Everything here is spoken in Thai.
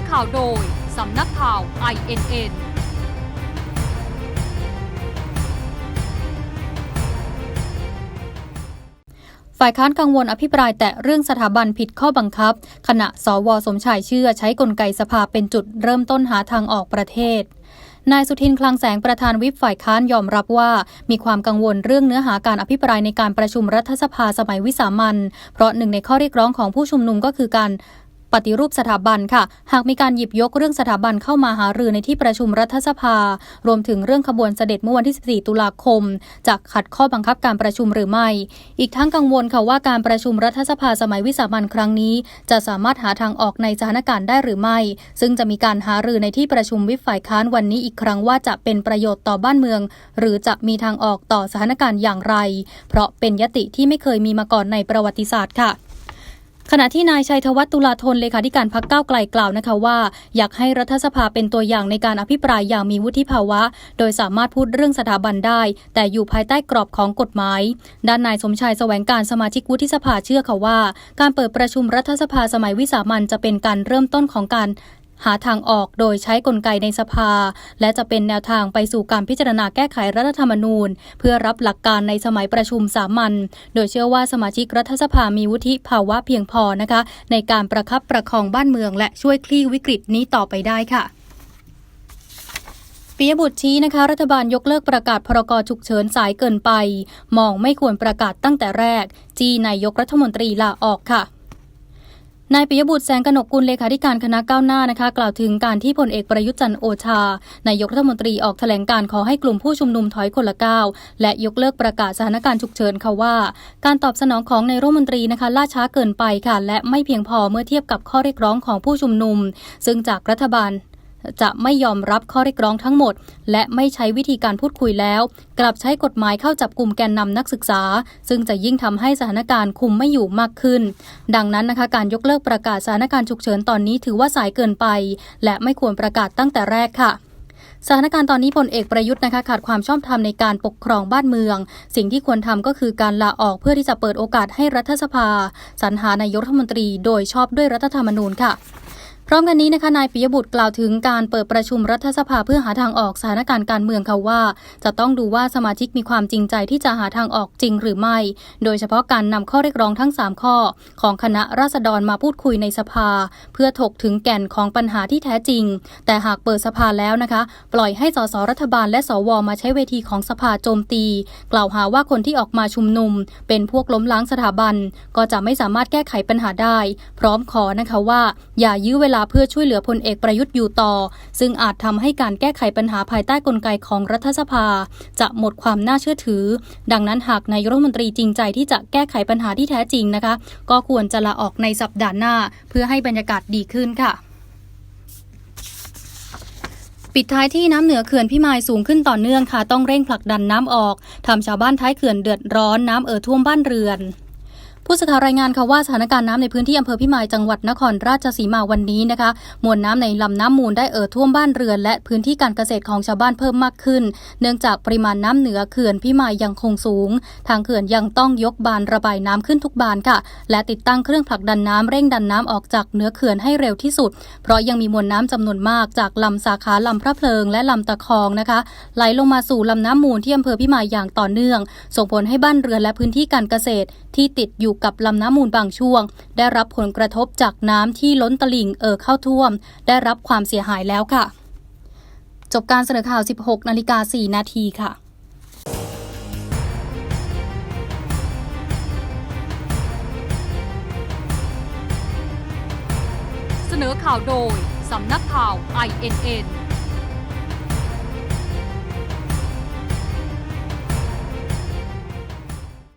อข่าวโดย สำนักข่าว INN ฝ่ายค้านกังวลอภิปรายแต่เรื่องสถาบันผิดข้อบังคับ ขณะสวสมชายเชื่อใช้กลไกสภาเป็นจุดเริ่มต้นหาทางออกประเทศนายสุทินคลังแสงประธานวิปฝ่ายค้านยอมรับว่า มีความกังวลเรื่องเนื้อหาการอภิปรายในการประชุมรัฐสภาสมัยวิสามันเพราะหนึ่งในข้อเรียกร้องของผู้ชุมนุมก็คือการ ปฏิรูปสถาบันค่ะ หากมีการหยิบยกเรื่องสถาบันเข้ามาหารือในที่ประชุมรัฐสภา รวมถึงเรื่องขบวนเสด็จเมื่อวันที่ 14 ตุลาคมจะขัดข้อบังคับการประชุมหรือไม่ อีกทั้งกังวลค่ะว่าการประชุมรัฐสภาสมัยวิสามันครั้งนี้ จะสามารถหาทางออกในสถานการณ์ได้หรือไม่ ซึ่งจะมีการหารือในที่ประชุมวิปฝ่ายค้านวันนี้อีกครั้งว่าจะเป็นประโยชน์ต่อบ้านเมือง หรือจะมีทางออกต่อสถานการณ์อย่างไร เพราะเป็นยติที่ไม่เคยมีมาก่อนในประวัติศาสตร์ค่ะ ขณะที่นายชัยธวัฒน์ตุลาธนเลขาธิการพักก้าวไกลกล่าวนะคะว่า อยากให้รัฐสภาเป็นตัวอย่างในการอภิปรายอย่างมีวุฒิภาวะ โดยสามารถพูดเรื่องสถาบันได้ แต่อยู่ภายใต้กรอบของกฎหมาย ด้านนายสมชายแสวงการสมาชิกวุฒิสภาเชื่อค่ะว่า การเปิดประชุมรัฐสภาสมัยวิสามันจะเป็นการเริ่มต้นของการ หาทางออกโดยใช้กลไกในสภา และจะเป็นแนวทางไปสู่การพิจารณาแก้ไขรัฐธรรมนูญ เพื่อรับหลักการในสมัยประชุมสามัญโดยเชื่อว่าสมาชิกรัฐสภามีวุฒิภาวะเพียงพอนะคะ ในการประคับประคองบ้านเมือง และช่วยคลี่วิกฤตนี้ต่อไปได้ค่ะปิยบุตรชี้นะคะ รัฐบาลยกเลิกประกาศพรกฉุกเฉินสายเกินไป มองไม่ควรประกาศตั้งแต่แรก จีนายกรัฐมนตรีลาออกค่ะ นายปิยบุตรแสงกนกกุลเลขาธิการคณะก้าวหน้านะคะ กล่าวถึงการที่พลเอกประยุทธ์จันทร์โอชานายกรัฐมนตรีออกแถลงการขอให้กลุ่มผู้ชุมนุมถอยคนละก้าวและยกเลิกประกาศสถานการณ์ฉุกเฉินค่ะว่า การตอบสนองของนายรัฐมนตรีนะคะล่าช้าเกินไปค่ะ และไม่เพียงพอเมื่อเทียบกับข้อเรียกร้องของผู้ชุมนุม ซึ่งจากรัฐบาล จะไม่ยอมรับข้อเรียกร้องทั้งหมด และไม่ใช้วิธีการพูดคุยแล้ว กลับใช้กฎหมายเข้าจับกลุ่มแกนนำนักศึกษา ซึ่งจะยิ่งทำให้สถานการณ์คุมไม่อยู่มากขึ้น ดังนั้นนะคะการยกเลิกประกาศสถานการณ์ฉุกเฉินตอนนี้ถือว่าสายเกินไป และไม่ควรประกาศตั้งแต่แรกค่ะสถานการณ์ตอนนี้พลเอกประยุทธ์นะคะขาดความชอบธรรมในการปกครองบ้านเมือง สิ่งที่ควรทำก็คือการลาออกเพื่อที่จะเปิดโอกาสให้รัฐสภา สรรหานายกรัฐมนตรี โดยชอบด้วยรัฐธรรมนูญค่ะ พร้อมกันนี้นะคะนายปิยบุตรกล่าวถึงการเปิดประชุมรัฐสภาเพื่อหาทางออกสถานการณ์การเมืองค่ะว่า จะต้องดูว่าสมาชิกมีความจริงใจที่จะหาทางออกจริงหรือไม่ โดยเฉพาะการนำข้อเรียกร้องทั้ง 3 ข้อ ของคณะราษฎรมาพูดคุยในสภา เพื่อถกถึงแก่นของปัญหาที่แท้จริง แต่หากเปิดสภาแล้วนะคะ ปล่อยให้สสรัฐบาลและสวมาใช้เวทีของสภาโจมตี กล่าวหาว่าคนที่ออกมาชุมนุม เป็นพวกล้มล้างสถาบัน ก็จะไม่สามารถแก้ไขปัญหาได้ พร้อมขอนะคะว่า อย่ายื้อเวลาเพื่อช่วยเหลือพลเอกประยุทธ์อยู่ต่อ ซึ่งอาจทำให้การแก้ไขปัญหาภายใต้กลไกของรัฐสภา จะหมดความน่าเชื่อถือ ดังนั้นหากนายกรัฐมนตรีจริงใจที่จะแก้ไขปัญหาที่แท้จริงนะคะ ก็ควรจะลาออกในสัปดาห์หน้า เพื่อให้บรรยากาศดีขึ้นค่ะปิดท้ายที่น้ำเหนือเขื่อนพิมายสูงขึ้นต่อเนื่องค่ะ ต้องเร่งผลักดันน้ำออกทำชาวบ้านท้ายเขื่อนเดือดร้อนน้ำเอ่อท่วมบ้านเรือน ผู้สื่อข่าวรายงานค่ะว่าสถานการณ์น้ำในพื้นที่อำเภอพิมายจังหวัดนครราชสีมาวันนี้นะคะ มวลน้ำในลำน้ำมูลได้เอ่อท่วมบ้านเรือน และพื้นที่การเกษตรของชาวบ้านเพิ่มมากขึ้น เนื่องจากปริมาณน้ำเหนือเขื่อนพิมายยังคงสูง ทางเขื่อนยังต้องยกบานระบายน้ำขึ้นทุกบานค่ะ และติดตั้งเครื่องผลักดันน้ำเร่งดันน้ำออกจากเหนือเขื่อนให้เร็วที่สุด เพราะยังมีมวลน้ำจำนวนมากจากลำสาขาลำพระเพลิง และลำตะคองนะคะ ไหลลงมาสู่ลำน้ำมูลที่อำเภอพิมายอย่างต่อเนื่อง ส่งผลให้บ้านเรือนและพื้นที่การเกษตรที่ติดอยู่กับลำน้ำมูลบางช่วง ได้รับผลกระทบจากน้ำที่ล้นตลิ่งเอ่อเข้าท่วม ได้รับความเสียหายแล้วค่ะ จบการเสนอข่าว 16 นาฬิกา 4 นาทีค่ะเสนอข่าวโดย สำนักข่าว INN